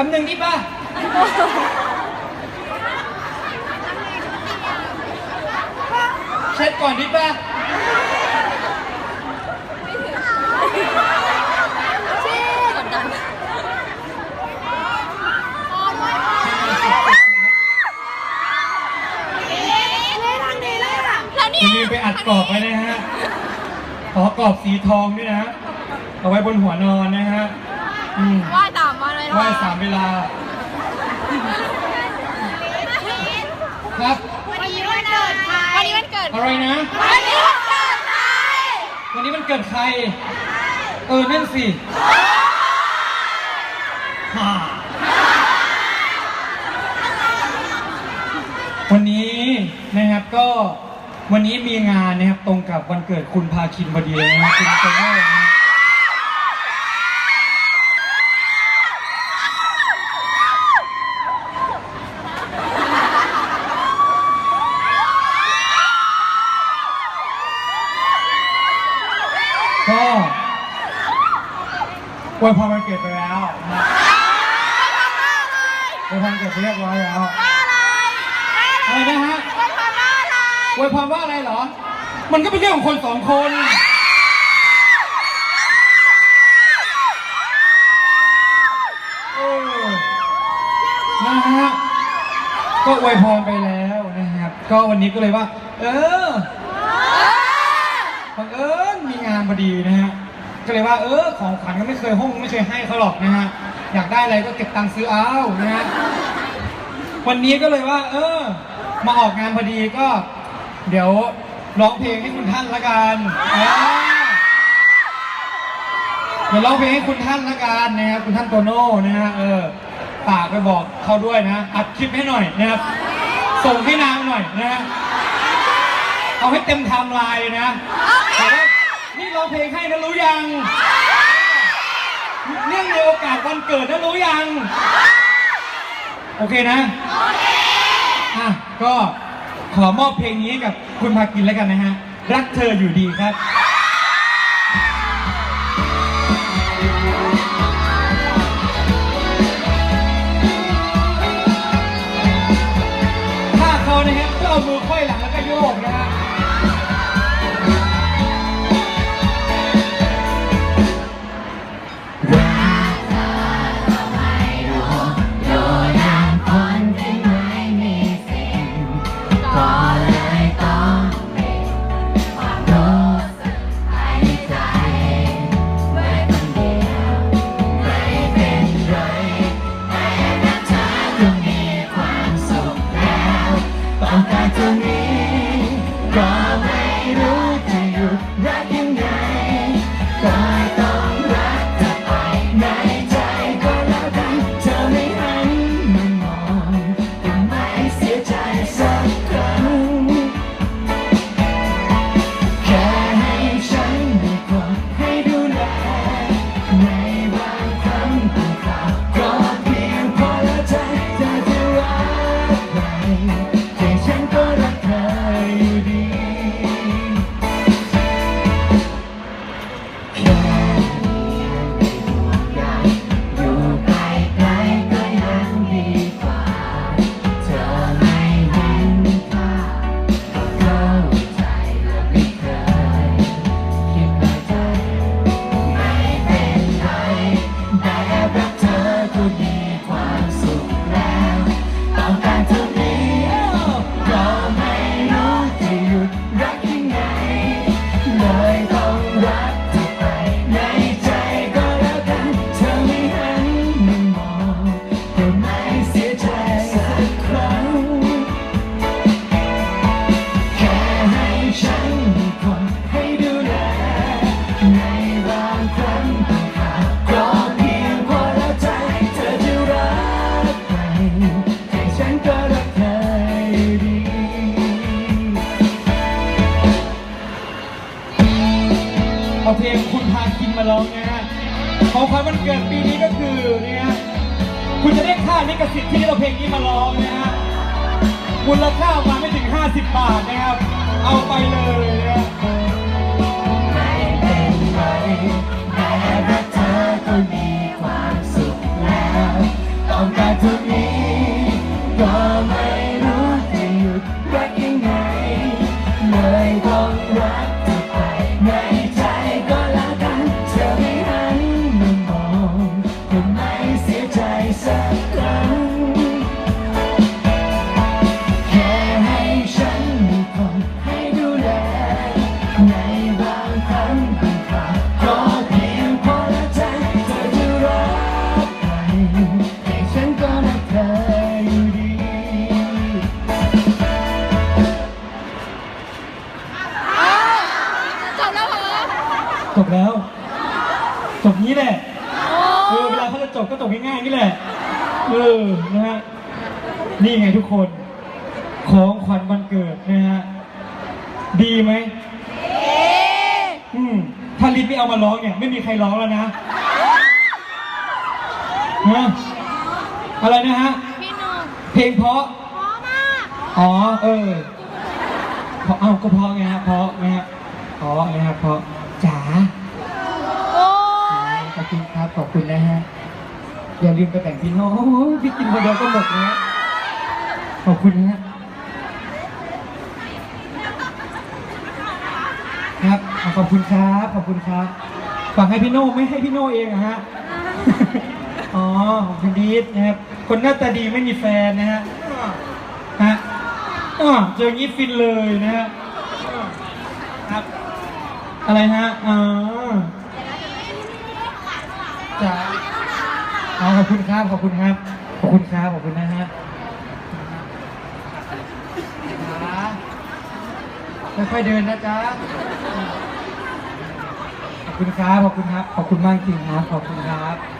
ป๊บหนึ่งนี่ป่ะเช็ดก่อนดิป่ะกดดันแล้วเนี่คุยณนิวไปอัดกรอบไว้นะฮะ ขอกรอบสีทองด้วยนะ เอาไว้บนหัวนอนนะฮะ อืมว่ายตามมาเลยไหว้สามเวลา ครับ วันนี้วันเกิดใครวันนี้วันเกิดอะไรนะ วันนี้วันเกิดใครวันนี้มันเกิดใคร เออ นั่นสิฮ่าวันนี้นะครับก็วันนี้มีงานนะครับตรงกับวันเกิดคุณพาคินพอดีเลยนะครับคุณโตโน่นะครับก็ อวยพรวันเกิดไปแล้วนะอวยพรวันเกิดไปเรียบร้อยแล้ว อะไรนะฮะอวยพรว่าอะไรเหรอ มันก็เป็นเรื่องของคนสองคนเออนะฮะ ก็อวยพรไปแล้วนะครับ ก็วันนี้ก็เลยว่า เออบังเอิญมีงานพอดีนะฮะ ก็เลยว่าเออของขวัญก็ไม่เคยห้องไม่เคยให้เขาหรอกนะฮะอยากได้อะไรก็เก็บตังค์ซื้อเอานะฮะวันนี้ก็เลยว่า เออ มาออกงานพอดีก็ เดี๋ยวร้องเพลงให้คุณท่านละกันเดี๋ยวร้องเพลงให้คุณท่านละกันนะครับคุณท่านโตโน่นะฮะเออฝากไปบอกเขาด้วยนะอัดคลิปให้หน่อยนะครับส่งให้นางหน่อยนะฮะเอาให้เต็มไทม์ไลน์นะแต่ว่า ร้องเพลงให้นะรู้ยัง เรื่องในโอกาสวันเกิดนะรู้ยัง โอเคนะ อะ ก็ขอมอบเพลงนี้กับคุณพากินแล้วกันนะฮะ รักเธออยู่ดีครับ ต้องการเท่านี้ เอาเพลงคุณพาคินมาร้องนะฮะของขวัญวันเกิดปีนี้ก็คือเนี่ยคุณจะได้ค่าลิขสิทธิ์ที่เราเพลงนี้มาร้องนะฮะมูลค่ามาไม่ถึง 50 บาทนะครับ เอาไปเลย เออเวลาเขาจะจบก็จบง่ายๆนี่แหละ เออ นะฮะ นี่ไงทุกคน ของขวัญวันเกิดนะฮะ ดีไหมอืมถ้าลิศไม่เอามาร้องเนี่ย ไม่มีใครร้องแล้วนะฮะอะไรนะฮะ พี่หนุ่มเพลงเพราะ พร้อมมากอ๋อ เออเพราะเอ้าก็เพราะไงฮะเพราะนะฮะเพราะนะครับเพราะจ๋าโอ้ยขอบ คุณครับขอบคุณนะฮะ อย่าลืมไปแบ่งพี่น้องโอ้โหพี่กินคนเดียวก็หมดนะขอบคุณนะฮะครับขอบคุณครับขอบคุณครับฝากให้พี่โน่ไม่ให้พี่โน่เองเหรอะฮะอ๋อขอบคุณดีนะครับ คนหน้าตาดีไม่มีแฟนนะฮะฮะอ๋อเจออย่างนี้ฟินเลยนะฮะครับ อะไรฮะอ๋อจ้า อ๋อขอบคุณครับขอบคุณครับขอบคุณครับขอบคุณนะฮะจ้าค่อยๆเดินนะจ๊ะขอบคุณครับขอบคุณครับขอบคุณมากจริงครับขอบคุณครับ